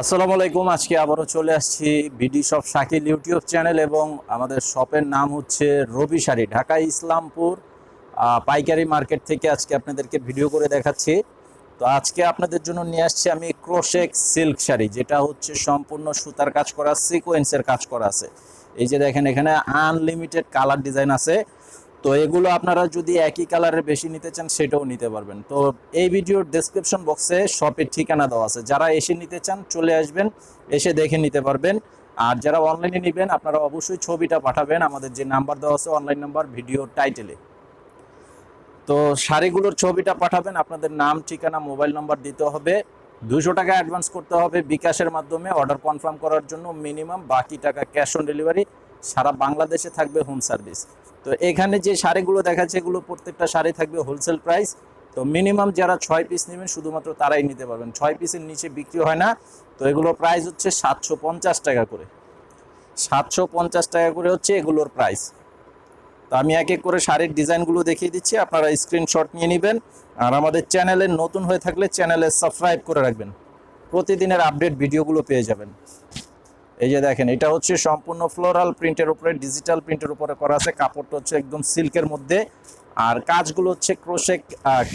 আসসালামু আলাইকুম, আজকে আবারও চলে আসছি BD shop Shakil YouTube channel এবং আমাদের শপের নাম হচ্ছে রবি শাড়ি, ঢাকা ইসলামপুর পাইকারি মার্কেট থেকে আজকে আপনাদেরকে ভিডিও করে দেখাচ্ছি। তো আজকে আপনাদের জন্য নিয়ে আসছি আমি ক্রোশেক সিল্ক শাড়ি, যেটা হচ্ছে সম্পূর্ণ সুতার কাজ করা, সিকোয়েন্সের কাজ করা আছে। এই যে দেখেন এখানে আনলিমিটেড কালার ডিজাইন আছে। তো এগুলো আপনারা যদি একই কালারের বেশি নিতে চান, সেটাও নিতে পারবেন। তো এই ভিডিওর ডেসক্রিপশন বক্সে শপের ঠিকানা দেওয়া আছে। যারা এসে নিতে চান, চলে আসবেন, এসে দেখে নিতে পারবেন। আর যারা অনলাইনে নেবেন, আপনারা অবশ্যই ছবিটা পাঠাবেন। আমাদের যে নাম্বার দেওয়া আছে অনলাইন নাম্বার ভিডিও টাইটেলে তো শাড়িগুলোর ছবিটা পাঠাবেন। আপনাদের নাম, ঠিকানা মোবাইল নাম্বার দিতে হবে। দুশো টাকা অ্যাডভান্স করতে হবে বিকাশের মাধ্যমে। অর্ডার কনফার্ম করার জন্য মিনিমাম বাকি টাকা ক্যাশ অন ডেলিভারি সারা বাংলাদেশে থাকবে হোম সার্ভিস। তো এখানে যে শাড়িগুলো দেখাচ্ছে, এগুলো প্রত্যেকটা শাড়ি থাকবে হোলসেল প্রাইস তো মিনিমাম যারা ছয় পিস নেবেন, শুধুমাত্র তারাই নিতে পারবেন। ছয় পিসের নিচে বিক্রি হয় না। তো এগুলোর প্রাইস হচ্ছে সাতশো পঞ্চাশ টাকা করে। সাতশো পঞ্চাশ টাকা করে হচ্ছে এগুলোর প্রাইস তো আমি এক এক করে শাড়ির ডিজাইনগুলো দেখিয়ে দিচ্ছি, আপনারা স্ক্রিনশট নিয়ে নেবেন। আর আমাদের চ্যানেলে নতুন হয়ে থাকলে চ্যানেলে সাবস্ক্রাইব করে রাখবেন। প্রতিদিনের আপডেট ভিডিওগুলো পেয়ে যাবেন। এই যে দেখেন, এটা হচ্ছে সম্পূর্ণ ফ্লোরাল প্রিন্টের উপরে ডিজিটাল প্রিন্টের উপরে করা আছে। কাপড়টা হচ্ছে একদম সিল্কের মধ্যে। আর কাজগুলো হচ্ছে ক্রোশেক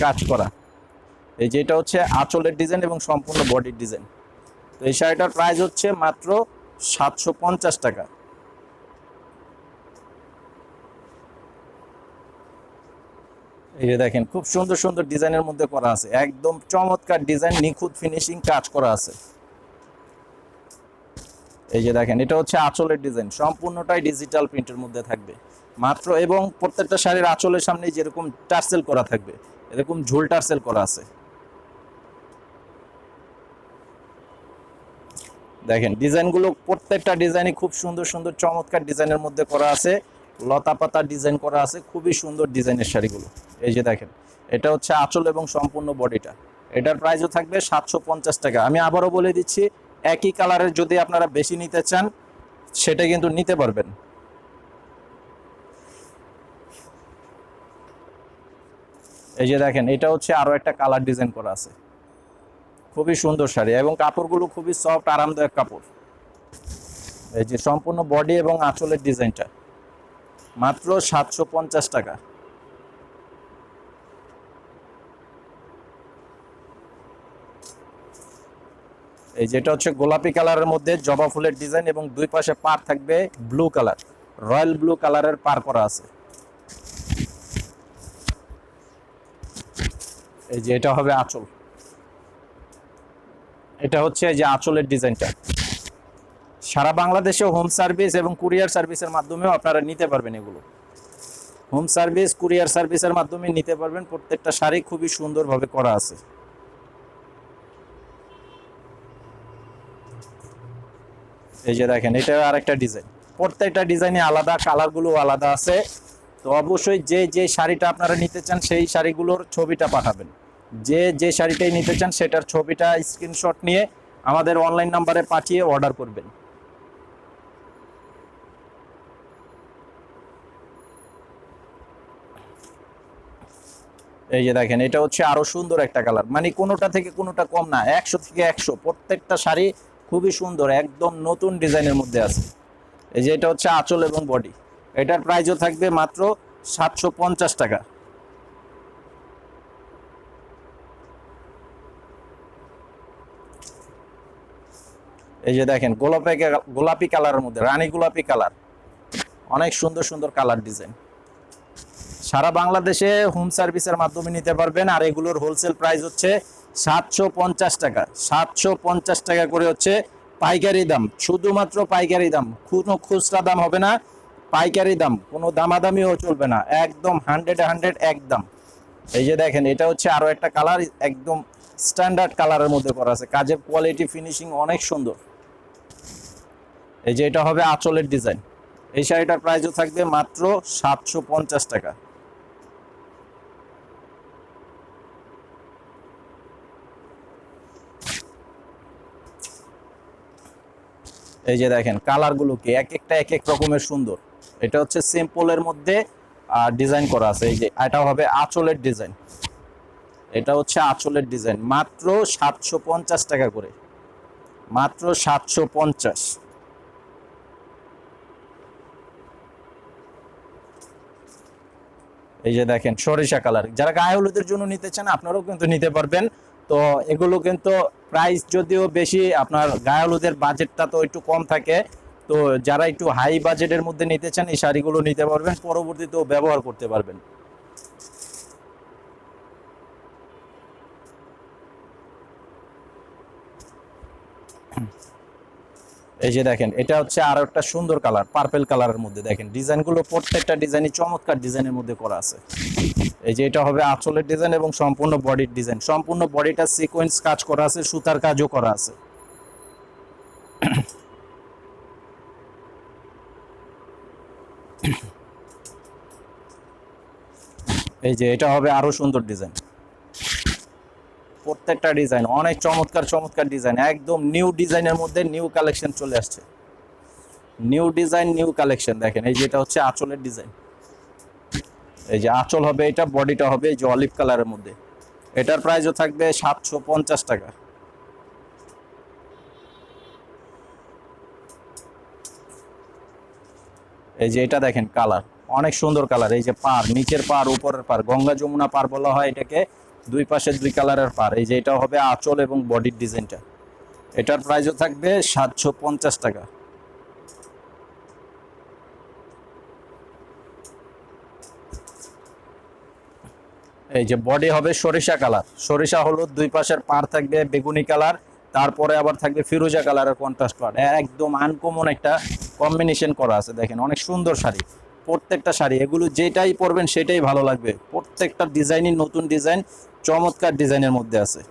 কাজ করা। এই যে এটা হচ্ছে আঁচলের ডিজাইন এবং সম্পূর্ণ বডির ডিজাইন তো এই শাড়িটার প্রাইস হচ্ছে মাত্র সাতশো পঞ্চাশ টাকা। এই যে দেখেন, খুব সুন্দর সুন্দর ডিজাইনের মধ্যে করা আছে। একদম চমৎকার ডিজাইন নিখুঁত ফিনিশিং কাজ করা আছে। এই যে দেখেন, এটা হচ্ছে আঁচলের ডিজাইন। সম্পূর্ণটাই ডিজিটাল প্রিন্টের মধ্যে থাকবে। মাত্র এবং প্রত্যেকটা শাড়ির আঁচলের সামনে যেরকম টার্সেল করা থাকবে, এরকম ঝোল টার্সেল করা আছে। দেখেন, ডিজাইনগুলো প্রত্যেকটা ডিজাইনই খুব সুন্দর সুন্দর, চমৎকার ডিজাইনের মধ্যে করা আছে। লতা পাতা ডিজাইন করা আছে, খুবই সুন্দর ডিজাইনের শাড়িগুলো। এই যে দেখেন, এটা হচ্ছে আঁচল এবং সম্পূর্ণ বডিটা এটার প্রাইসও থাকবে সাতশো পঞ্চাশ টাকা। আমি আবারও বলে দিচ্ছি একই কালারের যদি আপনারা বেশি নিতে চান, সেটা কিন্তু নিতে পারবেন। এই যে দেখেন, এটা হচ্ছে আরও একটা কালার ডিজাইন করা আছে। খুবই সুন্দর শাড়ি এবং কাপড়গুলো খুবই সফট, আরামদায়ক কাপড়। এই যে সম্পূর্ণ বডি এবং আঁচলের ডিজাইনটা। মাত্র সাতশো পঞ্চাশ টাকা। এই যেটা হচ্ছে গোলাপি কালারের মধ্যে জবা ফুলের ডিজাইন এবং দুই পাশে পার থাকবে ব্লু কালার, রয়্যাল ব্লু কালারের পার করা আছে। এই যে এটা হবে আঁচল। এটা হচ্ছে এই যে আঁচলের ডিজাইনটা। সারা বাংলাদেশে হোম সার্ভিস এবং কুরিয়ার সার্ভিসের মাধ্যমেও আপনারা নিতে পারবেন এগুলো। হোম সার্ভিস, কুরিয়ার সার্ভিসের মাধ্যমে নিতে পারবেন। প্রত্যেকটা শাড়ি খুবই সুন্দরভাবে করা আছে। এই যে দেখেন, এটা আরেকটা ডিজাইন প্রত্যেকটা ডিজাইনে আলাদা কালারগুলো আলাদা আছে। তো অবশ্যই যে যে শাড়িটা আপনারা নিতে চান, সেই শাড়িগুলোর ছবিটা পাঠাবেন। যে যে শাড়িটাই নিতে চান, সেটার ছবিটা স্ক্রিনশট নিয়ে আমাদের অনলাইন নাম্বারে পাঠিয়ে অর্ডার করবেন। এই যে দেখেন, এটা হচ্ছে আরও সুন্দর একটা কালার মানে কোনোটা থেকে কোনোটা কম না, একশো থেকে একশো। প্রত্যেকটা শাড়ি খুবই সুন্দর, একদম নতুন ডিজাইনের মধ্যে আছে। এই যে এটা হচ্ছে আঁচল এবং বডি। এটার প্রাইসও থাকবে মাত্র সাতশো পঞ্চাশ টাকা। এই যে দেখেন গোলাপি গোলাপি কালারের মধ্যে, রানী গোলাপি কালার। অনেক সুন্দর সুন্দর কালার ডিজাইন। সারা বাংলাদেশে হোম সার্ভিসের মাধ্যমে নিতে পারবেন, আর এগুলোর হোলসেল প্রাইস হচ্ছে সাতশো পঞ্চাশ টাকা। সাতশো পঞ্চাশ টাকা করে হচ্ছে পাইকারি দাম। শুধুমাত্র পাইকারি দাম। কোনো খুচরা দাম হবে না। পাইকারি দাম। কোনো দামাদামিও চলবে না। একদম হান্ড্রেড হান্ড্রেড একদম। এই যে দেখেন, এটা হচ্ছে আরও একটা কালার, একদম স্ট্যান্ডার্ড কালারের মধ্যে করা আছে। কাজের কোয়ালিটি, ফিনিশিং অনেক সুন্দর। এই যে এটা হবে আঁচলের ডিজাইন। এই শাড়িটার প্রাইসও থাকবে মাত্র সাতশো পঞ্চাশ টাকা। এই যে দেখেন কালারগুলো কি? এক একটা, এক এক রকমের সুন্দর। এটা হচ্ছে সিম্পলের মধ্যে ডিজাইন করা আছে। এই যে এটা হবে আঁচলের ডিজাইন এটা হচ্ছে আঁচলের ডিজাইন মাত্র সাতশো পঞ্চাশ টাকা করে। মাত্র সাতশো পঞ্চাশ। এই যে দেখেন, সরিষা কালার যারা গায়ে হলুদের জন্য নিতে চান, আপনারাও কিন্তু নিতে পারবেন। তো এগুলো কিন্তু প্রাইস যদিও বেশি, আপনার গায়ালুদের বাজেটটা তো একটু কম থাকে, তো যারা একটু হাই বাজেটের মধ্যে নিতে চান, এই শাড়িগুলো নিতে পারবেন, পরবর্তীতেও ব্যবহার করতে পারবেন। এই যে দেখেন, এটা হচ্ছে আরও একটা সুন্দর কালার পার্পেল কালারের মধ্যে দেখেন, ডিজাইনগুলো প্রত্যেকটা ডিজাইনই চমৎকার ডিজাইনের মধ্যে করা আছে। এই যে এটা হবে আঁচলের ডিজাইন এবং সম্পূর্ণ বডির ডিজাইন সম্পূর্ণ বডিটা সিকোয়েন্স কাজ করা আছে, সুতার কাজও করা আছে। এই যে এটা হবে আরও সুন্দর ডিজাইন প্রত্যেকটা ডিজাইন অনেক চমৎকার চমৎকার ডিজাইন একদম নিউ ডিজাইনের মধ্যে নিউ কালেকশন চলে আসছে। নিউ ডিজাইন নিউ কালেকশন দেখেন, এই যে এটা হচ্ছে আঁচলের ডিজাইন এই যে আঁচল হবে, এটা বডিটা হবে এই যে অলিভ কালারের মধ্যে। এটার প্রাইসও থাকবে সাতশো পঞ্চাশ টাকা। এই যে এটা দেখেন কালার, অনেক সুন্দর কালার। এই যে পার, নিচের পার, উপরের পার, গঙ্গা যমুনা পার বলা হয় এটাকে, দুই পাশে দুই কালারের পার। এই যে এটা হবে আঁচল এবং বডির ডিজাইনটা। এটার প্রাইসও থাকবে সাতশো পঞ্চাশ টাকা। এই যে বডি হবে সরিষা কালার সরিষা, হলুদ, দুই পাশের পার থাকবে বেগুনি কালার তারপরে আবার থাকবে ফিরোজা কালারের কন্ট্রাস্ট পার একদম আনকমন একটা কম্বিনেশন করা আছে, দেখেন, অনেক সুন্দর শাড়ি। প্রত্যেকটা শাড়ি, এগুলো যেটাই পরবেন সেটাই ভালো লাগবে। প্রত্যেকটা ডিজাইনই নতুন ডিজাইন, চমৎকার ডিজাইনের মধ্যে আছে।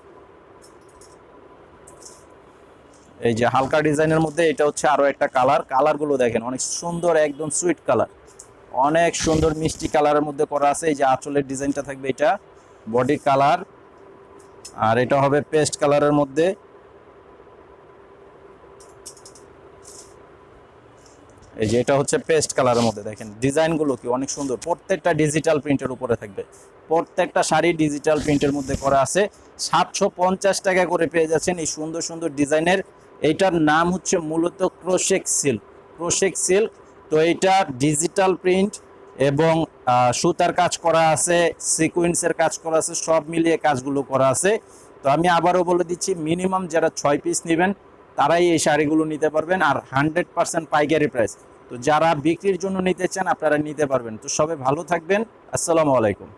এই যে হালকা ডিজাইনের মধ্যে এটা হচ্ছে আরও একটা কালার কালারগুলো দেখেন, অনেক সুন্দর, একদম সুইট কালার অনেক সুন্দর মিষ্টি কালারের মধ্যে করা আছে। এই যে আঁচলের ডিজাইনটা থাকবে এটা, বডি কালার। আর এটা হবে পেস্ট কালারের মধ্যে। এই যে এটা হচ্ছে পেস্ট কালারের মধ্যে, দেখেন। ডিজাইনগুলো কি অনেক সুন্দর। প্রত্যেকটা ডিজিটাল প্রিন্টের উপরে থাকবে। প্রত্যেকটা শাড়ি ডিজিটাল প্রিন্টের মধ্যে করা আছে। সাতশো পঞ্চাশ টাকা করে পেয়ে যাচ্ছেন এই সুন্দর সুন্দর ডিজাইনের। এইটার নাম হচ্ছে মূলত ক্রোশেক সিল্ক। ক্রোশেক সিল্ক তো এটা ডিজিটাল প্রিন্ট এবং সুতার কাজ করা আছে সিকুয়েন্সের কাজ করা আছে, সব মিলিয়ে কাজগুলো করা আছে। তো আমি আবারও বলে দিচ্ছি মিনিমাম যারা ছয় পিস নেবেন, তারাই এই শাড়িগুলো নিতে পারবেন আর হান্ড্রেড পার্সেন্ট পাইকারি প্রাইস তো যারা বিক্রির জন্য নিতে চান, আপনারা নিতে পারবেন। তো সবাই ভালো থাকবেন। আসসালামু আলাইকুম।